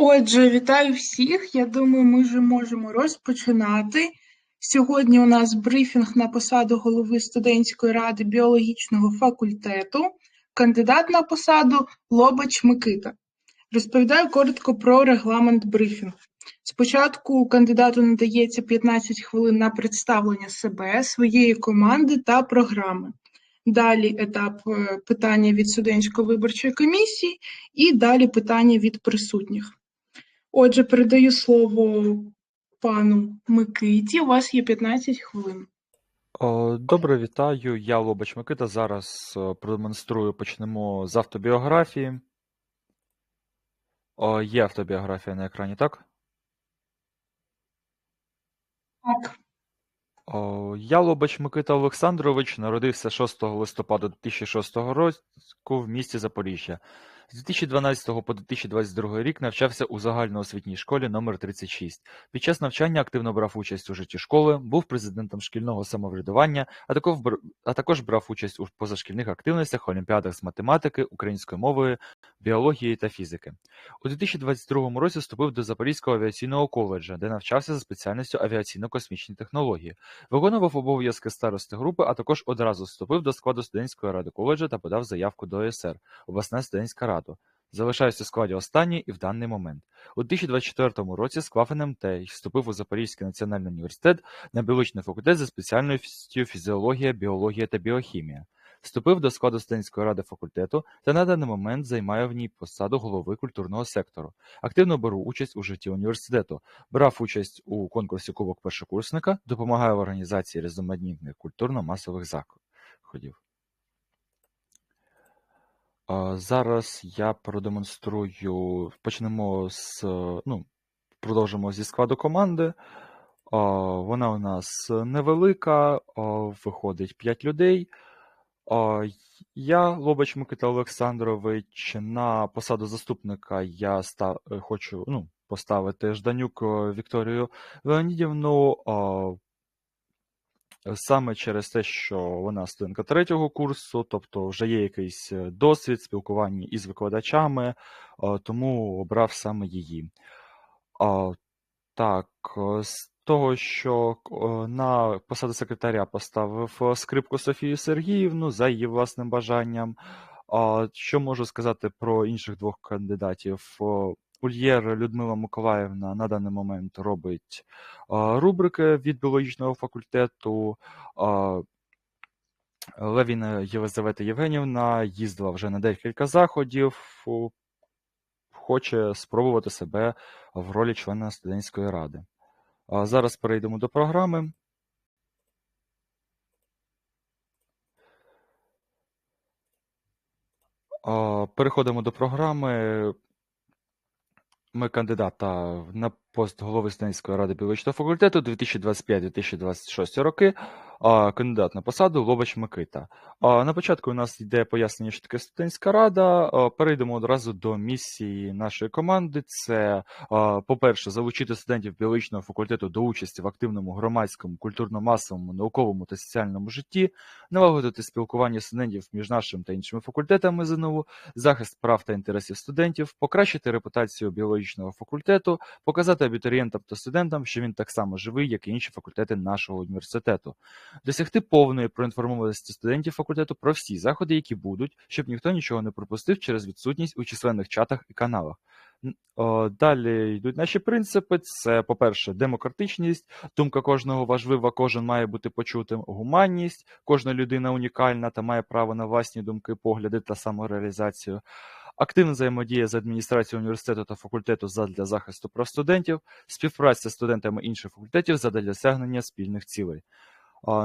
Отже, вітаю всіх. Я думаю, ми вже можемо розпочинати. Сьогодні у нас брифінг на посаду голови студентської ради біологічного факультету, кандидат на посаду Лобач Микита. Розповідаю коротко про регламент брифінгу. Спочатку кандидату надається 15 хвилин на представлення себе, своєї команди та програми. Далі етап е, питання від студентської виборчої комісії і далі питання від присутніх. Отже, передаю слово пану Микиті. У вас є 15 хвилин. Добре, вітаю. Я Лобач Микита. Зараз е, продемонструю, почнемо з автобіографії. О, Є автобіографія на екрані, так? Так. О, Я Лобач Микита Олександрович народився 6 листопада 2006 року в місті Запоріжжя. З 2012 по 2022 рік навчався у загальноосвітній школі номер 36 Під час навчання активно брав участь у житті школи, був президентом шкільного самоврядування, а також а також брав участь у позашкільних активностях, олімпіадах з математики, української мови, біології та фізики. У 2022 році вступив до Запорізького авіаційного коледжа, де навчався за спеціальністю авіаційно-космічні технології. Виконував обов'язки старости групи, а також одразу вступив до складу студентської ради коледжа та подав заявку до ОСР обласна студентська рада раду. Залишаюсь у складі останній і в даний момент. У 2024 році склав НМТ і вступив у Запорізький національний університет на біологічний факультет за спеціальністю фізіологія, біологія та біохімія. Вступив до складу студентської ради факультету та на даний момент займає в ній посаду голови культурного сектору. Активно беру участь у житті університету, брав участь у конкурсі Кубок першокурсника, допомагаю в організації різноманітних культурно-масових заходів. Зараз я продемонструю. Почнемо з. Ну, продовжимо зі складу команди. Вона у нас невелика, виходить 5 людей. Я, Лобач Микита Олександрович, на посаду заступника я став, хочу ну, поставити Жданюк Вікторію Леонідівну. Саме через те, що вона студентка третього курсу, тобто вже є якийсь е, досвід спілкування із викладачами, тому обрав саме її. Так, з того, що на посаду секретаря поставив е, скрипку Софію Сергіївну за її власним бажанням. Що можу сказати про інших двох кандидатів? Ульєр Людмила Миколаївна на даний момент робить рубрики від біологічного факультету. Левіна Єлизавета Євгенівна їздила вже на декілька заходів, хоче спробувати себе в ролі члена студентської ради. Зараз перейдемо до програми. Переходимо до програми. Ми кандидата на пост голови студентської ради біологічного факультету 2025-2026 роки кандидат на посаду Лобач Микита. На початку у нас йде пояснення, що таке студентська рада. Перейдемо одразу до місії нашої команди. Це, по-перше, залучити студентів біологічного факультету до участі в активному громадському, культурно-масовому, науковому та соціальному житті, налагодити спілкування студентів між нашим та іншими факультетами ЗНУ, захист прав та інтересів студентів, покращити репутацію біологічного факультету, показати абітурієнтам та студентам, що він так само живий, як і інші факультети нашого університету досягти повної проінформованості студентів факультету про всі заходи, які будуть, щоб ніхто нічого не пропустив через відсутність у численних чатах і каналах. Далі йдуть наші принципи: це, по-перше, демократичність, думка кожного важлива, кожен має бути почутим, гуманність, кожна людина унікальна та має право на власні думки, погляди та самореалізацію, активна взаємодія з адміністрацією університету та факультету задля захисту прав студентів, співпраця з студентами інших факультетів задля досягнення спільних цілей.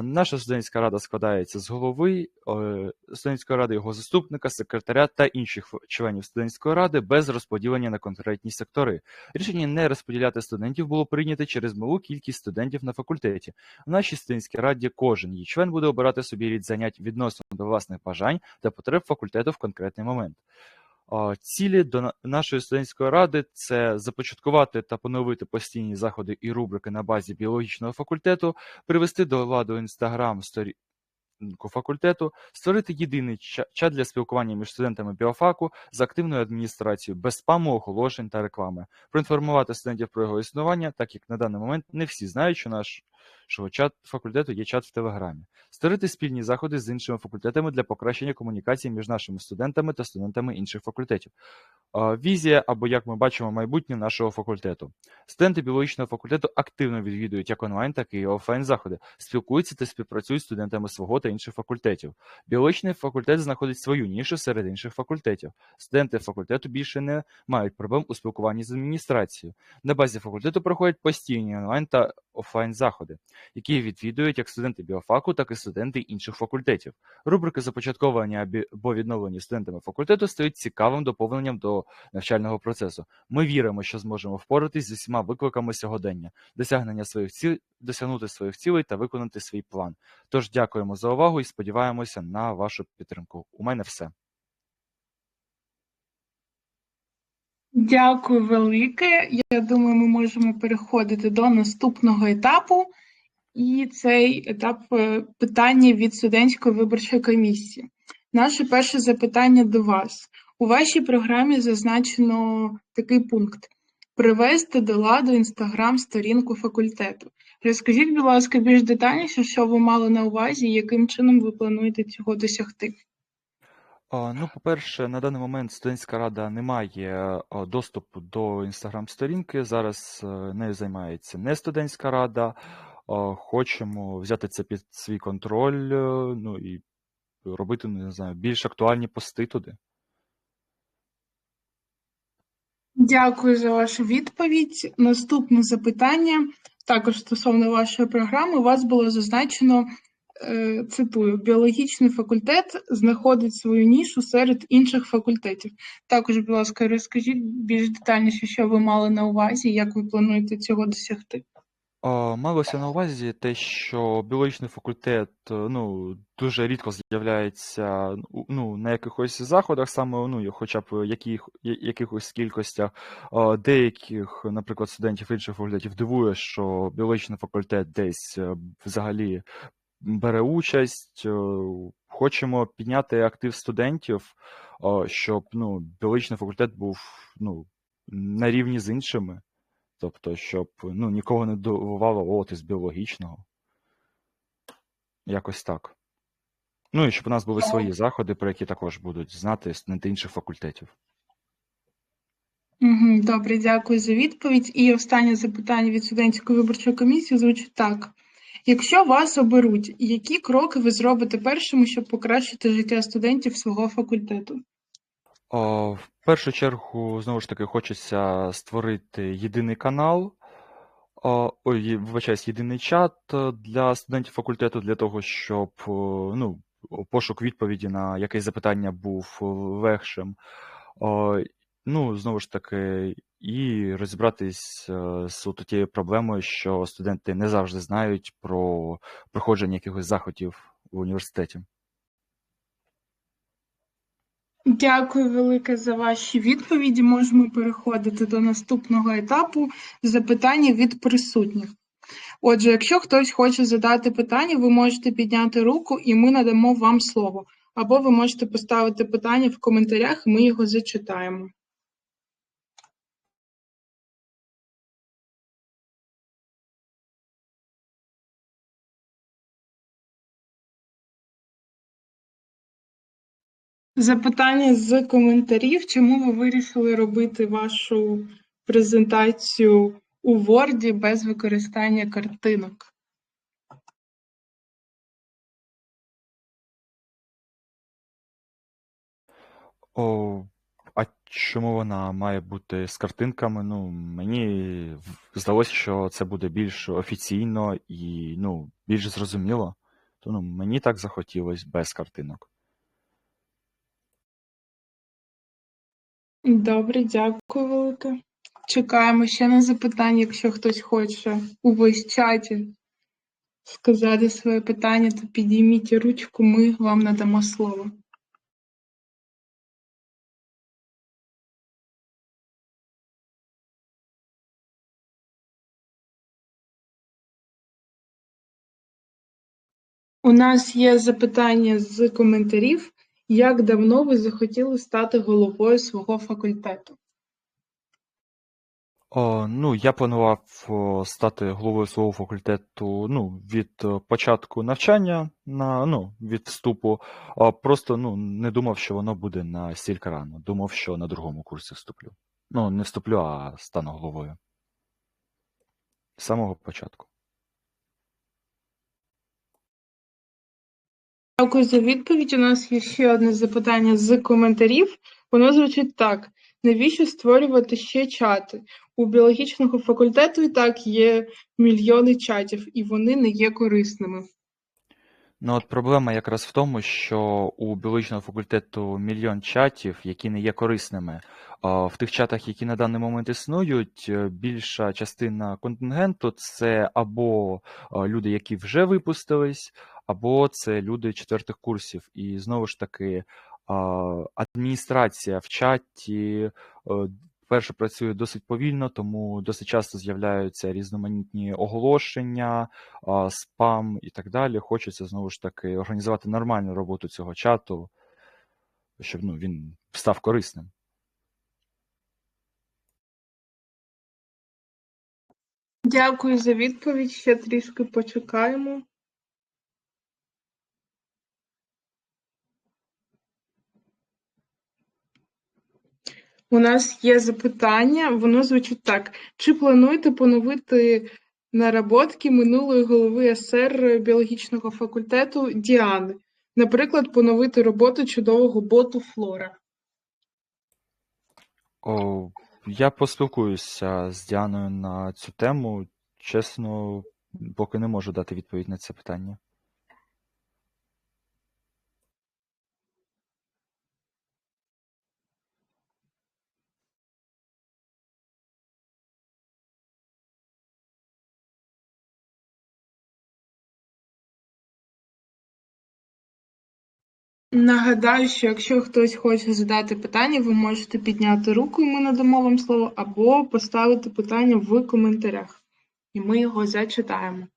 Наша студентська рада складається з голови е, студентської ради, його заступника, секретаря та інших членів студентської ради без розподілення на конкретні сектори. Рішення не розподіляти студентів було прийнято через малу кількість студентів на факультеті. В нашій студентській раді кожен її член буде обирати собі рід занять відносно до власних бажань та потреб факультету в конкретний момент. Цілі до нашої студентської ради це започаткувати та поновити постійні заходи і рубрики на базі біологічного факультету, привести до ладу інстаграм сторінку факультету, створити єдиний чат для спілкування між студентами біофаку з активною адміністрацією, без спаму, оголошень та реклами, проінформувати студентів про його існування, так як на даний момент не всі знають, що наш що чат факультету є чат в Телеграмі, створити спільні заходи з іншими факультетами для покращення комунікації між нашими студентами та студентами інших факультетів. Візія або як ми бачимо майбутнє нашого факультету. Студенти біологічного факультету активно відвідують як онлайн, так і офлайн заходи, спілкуються та співпрацюють з студентами свого та інших факультетів. Біологічний факультет знаходить свою нішу серед інших факультетів. Студенти факультету більше не мають проблем у спілкуванні з адміністрацією. На базі факультету проходять постійні онлайн та офлайн заходи, які відвідують як студенти біофаку, так і студенти інших факультетів. Рубрики започатковування або відновлені студентами факультету стають цікавим доповненням до навчального процесу. Ми віримо, що зможемо впоратись з усіма викликами сьогодення, досягнення своїх ціл, досягнути своїх цілей та виконати свій план. Тож дякуємо за увагу і сподіваємося на вашу підтримку. У мене все. Дякую велике. Я думаю, ми можемо переходити до наступного етапу. І цей етап е, питання від студентської виборчої комісії. Наше перше запитання до вас. У вашій програмі зазначено такий пункт: привести до ладу інстаграм-сторінку факультету. Розкажіть, будь ласка, більш детальніше, що ви мали на увазі і яким чином ви плануєте цього досягти? Ну, по-перше, на даний момент студентська рада не має доступу до інстаграм-сторінки. Зараз е, нею займається не студентська рада. Хочемо взяти це під свій контроль, е, ну і робити, не знаю, більш актуальні пости туди. Дякую за вашу відповідь. Наступне запитання також стосовно вашої програми. У вас було зазначено, е, цитую, біологічний факультет знаходить свою нішу серед інших факультетів. Також, будь ласка, розкажіть більш детальніше, що ви мали на увазі, як ви плануєте цього досягти. Малося на увазі те, що біологічний факультет е, ну, дуже рідко з'являється ну, на якихось заходах, саме ну, хоча б яких, якихось кількостях. Деяких, наприклад, студентів інших факультетів дивує, що біологічний факультет десь е, взагалі бере участь. Е, Хочемо підняти актив студентів, щоб ну, біологічний факультет був ну, на рівні з іншими. Тобто, щоб ну, нікого не дивувало, о, ти з біологічного. Якось так. Ну і щоб у нас були свої заходи, про які також будуть знати студенти інших факультетів. Добре, дякую за відповідь. І останнє запитання від студентської виборчої комісії звучить так: якщо вас оберуть, які кроки ви зробите першими, щоб покращити життя студентів свого факультету? В першу чергу, знову ж таки, хочеться створити єдиний канал, ой, вибачаюсь, єдиний чат е, для студентів факультету, для того, щоб е, ну, пошук відповіді на якесь запитання був е, легшим. Ну, знову ж таки, і розібратись з тією проблемою, що студенти не завжди знають про проходження якихось заходів в університеті. Дякую велике за ваші відповіді. Можемо переходити до наступного етапу запитання від присутніх. Отже, якщо хтось хоче задати питання, ви можете підняти руку, і ми надамо вам слово. Або ви можете поставити питання в коментарях, і ми його зачитаємо. Запитання з коментарів, чому ви вирішили робити вашу презентацію у Word без використання картинок? О, а чому вона має бути з картинками? Ну, мені здалося, що це буде більш офіційно і ну, більш зрозуміло. То ну, мені так захотілося без картинок. Добре, дякую велике. Чекаємо ще на запитання, якщо хтось хоче у войс-чаті сказати своє питання, то підійміть ручку, ми вам надамо слово. У нас є запитання з коментарів. Як давно ви захотіли стати головою свого факультету? О, ну, я планував стати головою свого факультету ну, від е, початку навчання, на, ну, від вступу. Просто ну, не думав, що воно буде настільки рано. Думав, що на другому курсі вступлю. Ну, не вступлю, а стану головою. З самого початку. Дякую за відповідь. У нас є ще одне запитання з коментарів. Воно звучить так: навіщо створювати ще чати? У біологічного факультету і так є мільйони чатів, і вони не є корисними. Ну, от проблема якраз в тому, що у біологічного факультету мільйон чатів, які не є корисними. В тих чатах, які на даний момент існують, е, більша частина контингенту це або люди, які вже випустились, або це люди четвертих курсів. І знову ж таки, адміністрація в чаті е, перше працює досить повільно, тому досить часто з'являються різноманітні оголошення, спам і так далі. Хочеться знову ж таки організувати нормальну роботу цього чату, щоб ну, він став корисним. Дякую за відповідь. Ще трішки почекаємо. У нас є запитання, воно звучить так: чи плануєте поновити наработки минулої голови СР біологічного факультету Діани? Наприклад, поновити роботу чудового боту Флора. О, я поспілкуюся з Діаною на цю тему. Чесно, поки не можу дати відповідь на це питання. Нагадаю, що якщо хтось хоче задати питання, ви можете підняти руку, і ми надамо вам слово, або поставити питання в коментарях, і ми його зачитаємо.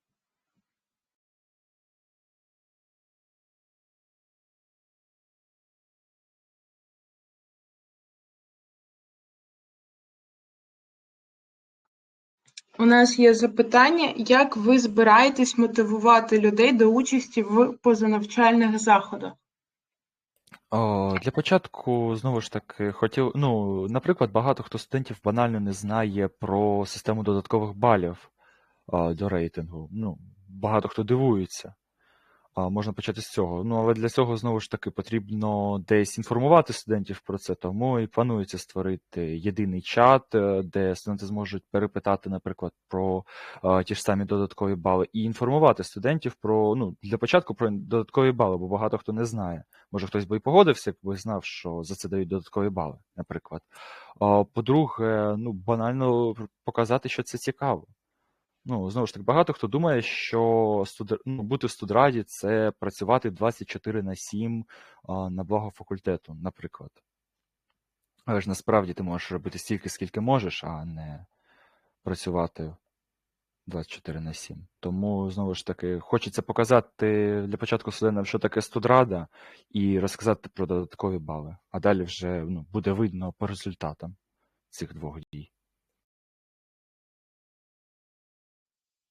У нас є запитання, як ви збираєтесь мотивувати людей до участі в позанавчальних заходах? О, для початку, знову ж таки, хотів, ну, наприклад, багато хто студентів банально не знає про систему додаткових балів о, до рейтингу. Ну, багато хто дивується. Можна почати з цього. Ну, але для цього, знову ж таки, потрібно десь інформувати студентів про це, тому і планується створити єдиний чат, е, де студенти зможуть перепитати, наприклад, про а, ті ж самі додаткові бали, і інформувати студентів про, ну, для початку про додаткові бали, бо багато хто не знає. Може, хтось би і погодився, якби знав, що за це дають додаткові бали, наприклад. По-друге, ну, банально показати, що це цікаво. Ну, знову ж таки, багато хто думає, що студ... ну, бути в студраді це працювати 24 на 7 а, на благо факультету, наприклад. Але ж насправді ти можеш робити стільки, скільки можеш, а не працювати 24 на 7. Тому, знову ж таки, хочеться показати для початку студентам, що таке студрада, і розказати про додаткові бали. А далі вже ну, буде видно по результатам цих двох дій.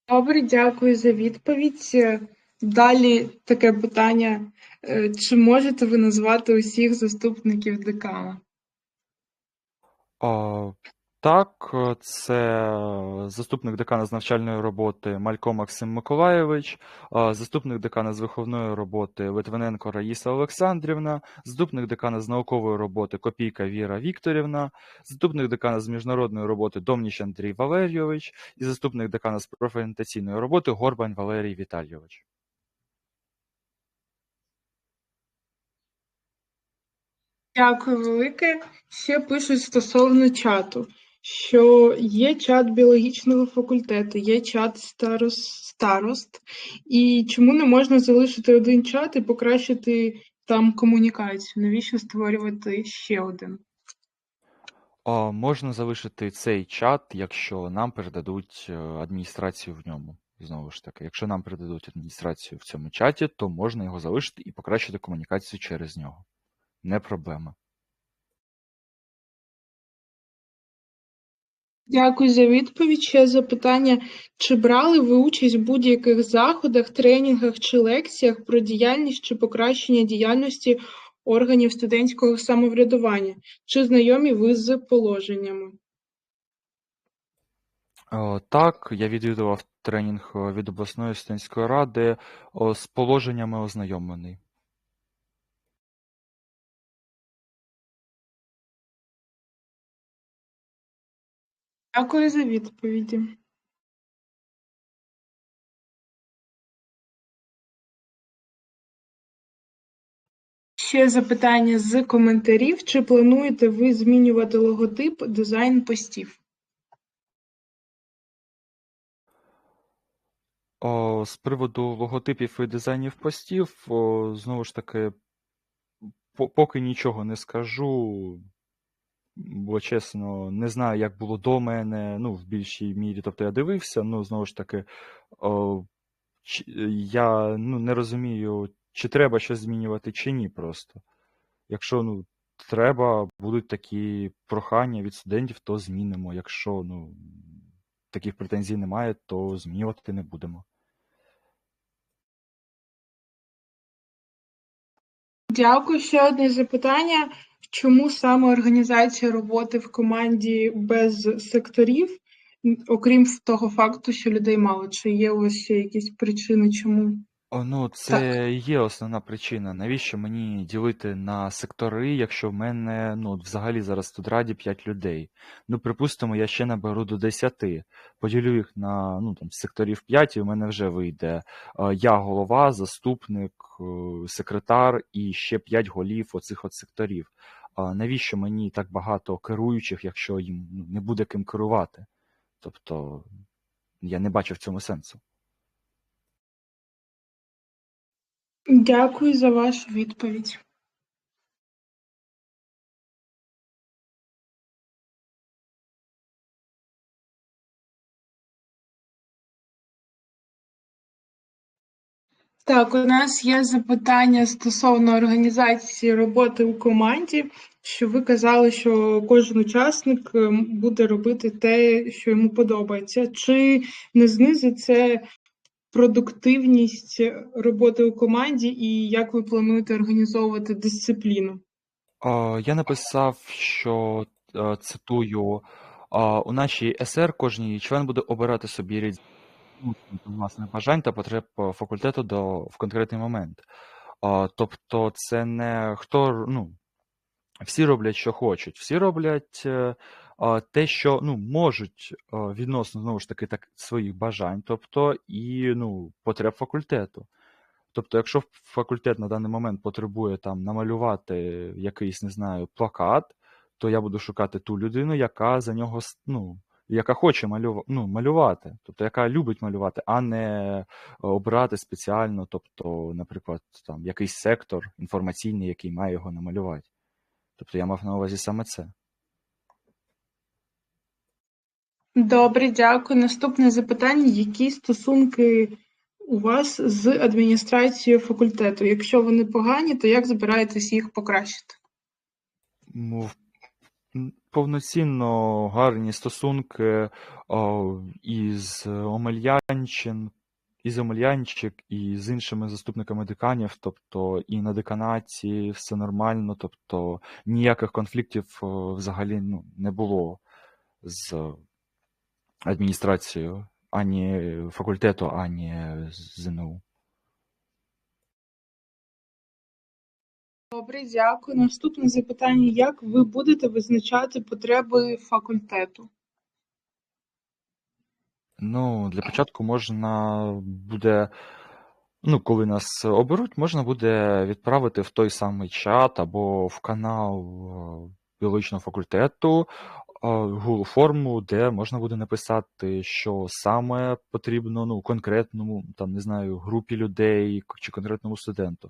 Добре, дякую за відповідь. Е, Далі таке питання: Е, чи можете ви назвати усіх заступників декана? А, Так, е, це заступник декана з навчальної роботи Малько Максим Миколайович, а, заступник декана з виховної роботи Литвиненко Раїса Олександрівна, заступник декана з наукової роботи Копійка Віра Вікторівна, заступник декана з міжнародної роботи Домніч Андрій Валерійович і заступник декана з профорієнтаційної роботи Горбань Валерій Віталійович. Дякую велике. Ще пишуть стосовно чату, що є чат біологічного факультету, є чат старост, старост, і чому не можна залишити один чат і покращити там комунікацію? Навіщо створювати ще один? А, Можна залишити цей чат, якщо нам передадуть е, адміністрацію в ньому. Знову ж таки, якщо нам передадуть адміністрацію в цьому чаті, то можна його залишити і покращити комунікацію через нього. Не проблема. Дякую за відповідь. Ще запитання: чи брали ви участь в будь-яких заходах, тренінгах чи лекціях про діяльність чи покращення діяльності органів студентського самоврядування? Чи знайомі ви з положеннями? О, Так, я відвідував тренінг е, від обласної студентської ради о, з положеннями ознайомлений. Дякую за відповіді. Ще запитання з коментарів. Чи плануєте ви змінювати логотип, дизайн постів? О, з приводу логотипів і дизайнів постів, о, знову ж таки, по- поки нічого не скажу, бо чесно, не знаю, як було до мене, ну, в більшій мірі, тобто я дивився, ну, знову ж таки, о, чи- я ну, не розумію, чи треба щось змінювати, чи ні просто. Якщо ну, треба, будуть такі прохання від студентів, то змінимо. Якщо ну, таких претензій немає, то змінювати не будемо. Дякую. Ще одне запитання. Чому саме організація роботи в команді без секторів, окрім того факту, що людей мало? Чи є ось якісь причини, чому? О, ну, це і є основна причина. Навіщо мені ділити на сектори, якщо в мене ну, от взагалі зараз тут раді 5 людей. Ну, припустимо, я ще наберу до 10. Поділю їх на ну, там, секторів 5, і в мене вже вийде е, я голова, заступник, е, секретар і ще 5 голів оцих от секторів. А навіщо мені так багато керуючих, якщо їм ну, не буде ким керувати? Тобто я не бачу в цьому сенсу. Дякую за вашу відповідь. Так, у нас є запитання стосовно організації роботи у команді. Що ви казали, що кожен учасник ем, буде робити те, що йому подобається. Чи не знизить це продуктивність роботи у команді, і як ви плануєте організовувати дисципліну? Я написав, що е, цитую: у нашій СР кожній член буде обирати собі рід ну, власних бажань та потреб факультету до, в конкретний момент. Тобто, це не хто ну, всі роблять, що хочуть, всі роблять е, те, що ну, можуть відносно знову ж таки так, своїх бажань, тобто і ну, потреб факультету. Тобто, якщо факультет на даний момент потребує там намалювати якийсь, не знаю, плакат, то я буду шукати ту людину, яка за нього ну, яка хоче малюва, ну, малювати, тобто яка любить малювати, а не обрати спеціально, тобто, наприклад, там якийсь сектор інформаційний, який має його намалювати. Тобто я мав на увазі саме це. Добре, дякую. Наступне запитання: які стосунки у вас з адміністрацією факультету? Якщо вони погані, то як збираєтесь їх покращити? Ну, повноцінно гарні стосунки о, із Омельянчин, із Омельянчик, і з іншими заступниками деканів, тобто і на деканаті все нормально, тобто ніяких конфліктів о, взагалі ну, не було з адміністрацією ані факультету, ані ЗНУ. Добре, дякую. Наступне запитання: як ви будете визначати потреби факультету? Ну, для початку можна буде, ну, коли нас оберуть, можна буде відправити в той самий чат або в канал е, біологічного факультету Google форму, де можна буде написати, що саме потрібно ну, конкретному, там, не знаю, групі людей чи конкретному студенту.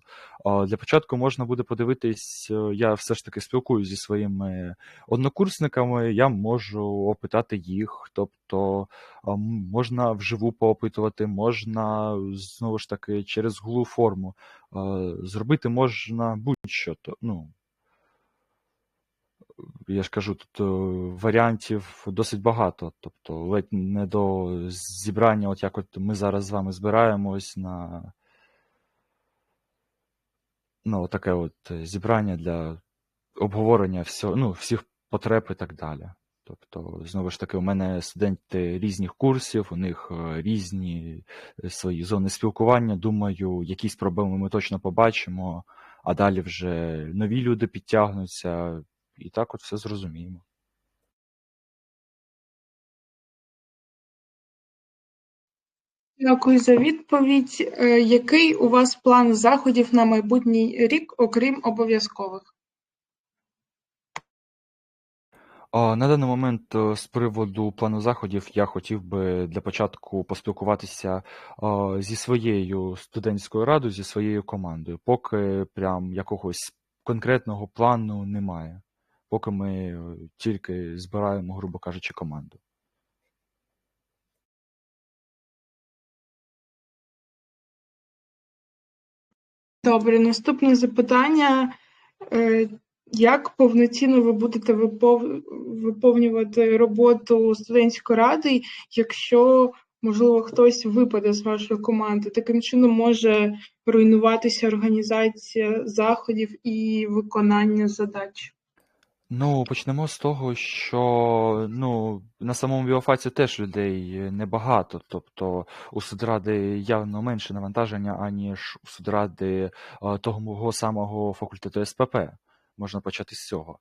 Для початку можна буде подивитись, е, я все ж таки спілкуюся зі своїми однокурсниками, я можу опитати їх, тобто можна вживу поопитувати, можна знову ж таки через Google форму. Зробити можна будь-що. Ну, я ж кажу, тут е, варіантів досить багато. Тобто, ледь не до зібрання, от як от ми зараз з вами збираємось на ну, таке от зібрання для обговорення всього, ну, всіх потреб і так далі. Тобто, знову ж таки, у мене студенти різних курсів, у них е, різні е, свої зони спілкування. Думаю, якісь проблеми ми точно побачимо, а далі вже нові люди підтягнуться, і так от все зрозуміємо. Дякую за відповідь. Е, Який у вас план заходів на майбутній рік, окрім обов'язкових? На даний момент е, з приводу плану заходів я хотів би для початку поспілкуватися зі своєю студентською радою, зі своєю командою. Поки прям якогось конкретного плану немає. Поки ми тільки збираємо, грубо кажучи, команду. Добре, наступне запитання. Е, Як повноцінно ви будете виповнювати роботу студентської ради, якщо, можливо, хтось випаде з вашої команди? Таким чином може руйнуватися організація заходів і виконання задач. Ну, почнемо з того, що ну, на самому біофаці теж людей небагато. Тобто у судради явно менше навантаження, аніж у судради того мого самого факультету СПП. Можна почати з цього.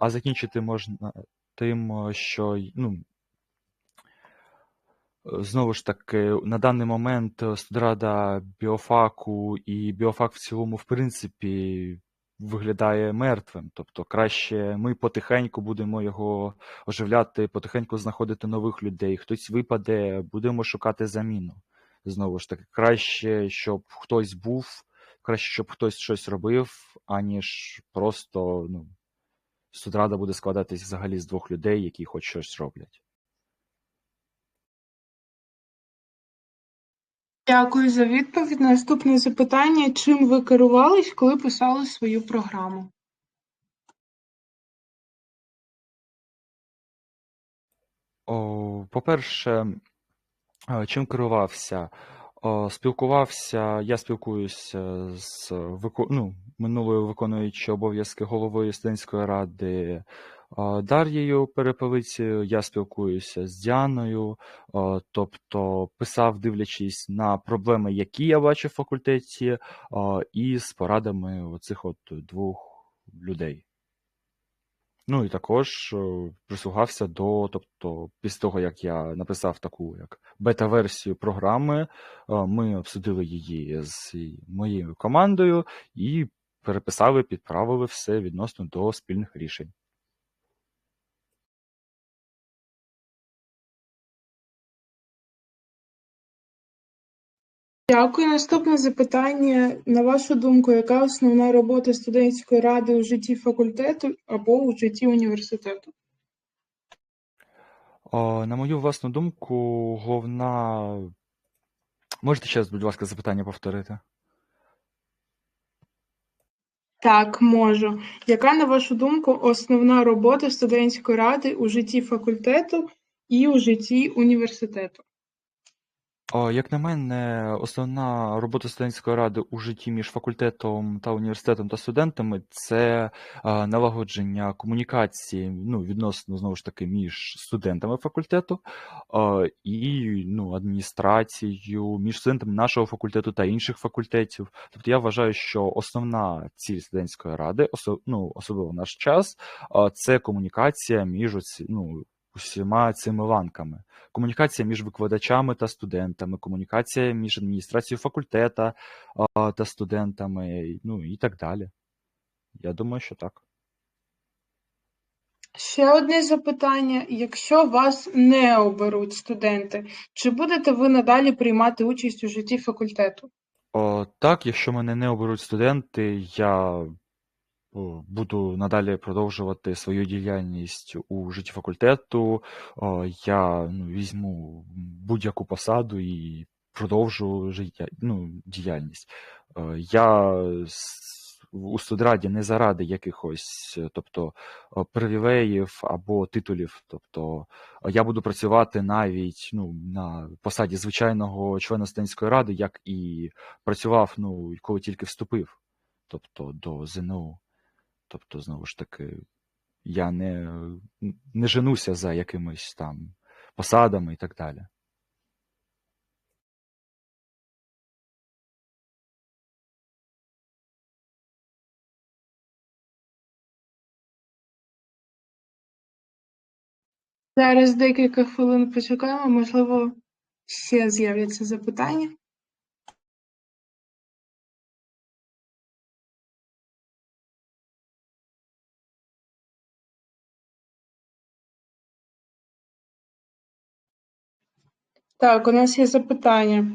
А, закінчити можна тим, що ну, Знову ж таки, на даний момент студрада біофаку і біофак в цілому, в принципі, виглядає мертвим. Тобто, краще ми потихеньку будемо його оживляти, потихеньку знаходити нових людей. Хтось випаде, будемо шукати заміну. Знову ж таки, краще, щоб хтось був, краще, щоб хтось щось робив, аніж просто ну, студрада буде складатись взагалі з двох людей, які хоч щось роблять. Дякую за відповідь. Наступне запитання: чим ви керувались, коли писали свою програму? По-перше, е, чим керувався? Спілкувався, я спілкуюся з ну, минулою виконуючою обов'язки головою студентської ради Дар'єю Перепелицею, я спілкуюся з Діаною, тобто писав, дивлячись на проблеми, які я бачу в факультеті, і з порадами оцих от двох людей. Ну і також е, прислухався до, тобто, після того, як я написав таку як бета-версію програми, е, ми обсудили її з моєю командою і переписали, підправили все відносно до спільних рішень. Дякую. Наступне запитання. На вашу думку, яка основна робота студентської ради у житті факультету або у житті університету? На мою власну думку, головна. Можете ще, будь ласка, запитання повторити? Так, можу. Яка, на вашу думку, основна робота студентської ради у житті факультету і у житті університету? Як на мене, основна робота студентської ради у житті між факультетом та університетом та студентами це налагодження комунікації ну, відносно знову ж таки між студентами факультету і ну, адміністрацією, між студентами нашого факультету та інших факультетів. Тобто я вважаю, що основна ціль студентської ради, осо- ну, особливо в наш час, це комунікація між ну, усіма цими ланками комунікація між викладачами та студентами, комунікація між адміністрацією факультета та студентами, ну і так далі. Я думаю, що так. Ще одне запитання: якщо вас не оберуть студенти, чи будете ви надалі приймати участь у житті факультету? О, так, якщо мене не оберуть студенти, я буду надалі продовжувати свою діяльність у житті факультету. Я ну, візьму будь-яку посаду і продовжу життя, ну, діяльність. Я у студраді не заради якихось, тобто привілеїв або титулів. Тобто я буду працювати навіть ну, на посаді звичайного члена студентської ради, як і працював, ну, коли тільки вступив, тобто до ЗНО. Тобто, знову ж таки, я не, не женуся за якимись там посадами і так далі. Зараз декілька хвилин почекаємо, можливо, ще з'являться запитання. Так, у нас є запитання.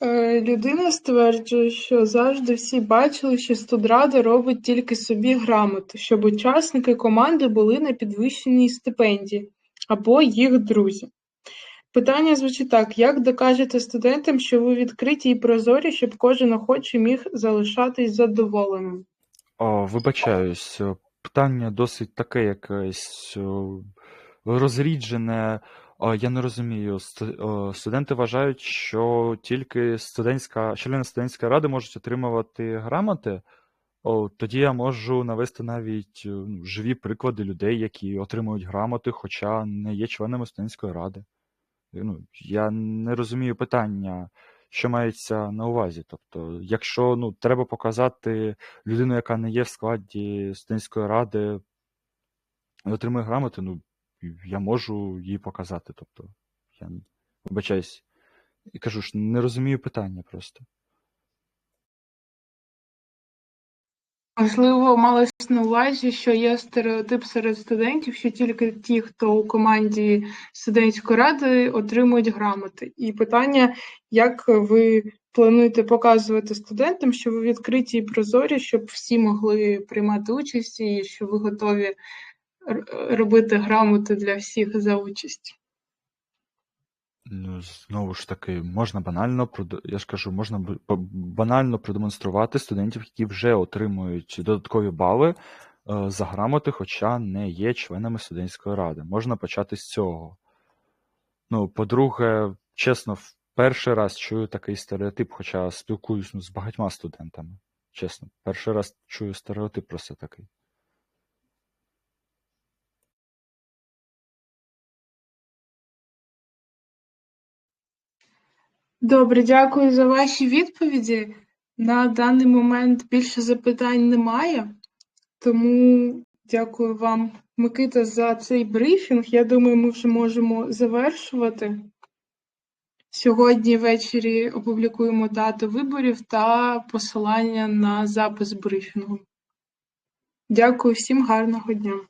Е, Людина стверджує, що завжди всі бачили, що студрада робить тільки собі грамоти, щоб учасники команди були на підвищеній стипендії або їх друзі. Питання звучить так: як докажете студентам, що ви відкриті і прозорі, щоб кожен охочий міг залишатись задоволеним? О, вибачаюсь, питання досить таке якесь розріджене. Я не розумію. Студенти вважають, що тільки студентська, члени студентської ради можуть отримувати грамоти. Тоді я можу навести навіть е, ну, живі приклади людей, які отримують грамоти, хоча не є членами студентської ради. Ну, я не розумію питання, що мається на увазі. Тобто, якщо ну, треба показати людину, яка не є в складі студентської ради, отримує грамоти, ну, я можу її показати. Тобто, я вибачаюсь. І кажу ж, не розумію питання просто. Можливо, малось на увазі, що є стереотип серед студентів, що тільки ті, хто у команді студентської ради, отримують грамоти. І питання, як ви плануєте показувати студентам, що ви відкриті і прозорі, щоб всі могли приймати участь і що ви готові робити грамоти для всіх за участь? Ну, знову ж таки, можна банально я ж кажу, можна банально продемонструвати студентів, які вже отримують додаткові бали е, за грамоти, хоча не є членами студентської ради. Можна почати з цього. Ну, по-друге, чесно, в перший раз чую такий стереотип, хоча спілкуюсь ну, з багатьма студентами. Чесно, перший раз чую стереотип просто такий. Добре, дякую за ваші відповіді. На даний момент більше запитань немає, тому дякую вам, Микита, за цей брифінг. Я думаю, ми вже можемо завершувати. Сьогодні ввечері опублікуємо дату виборів та посилання на запис брифінгу. Дякую всім, гарного дня.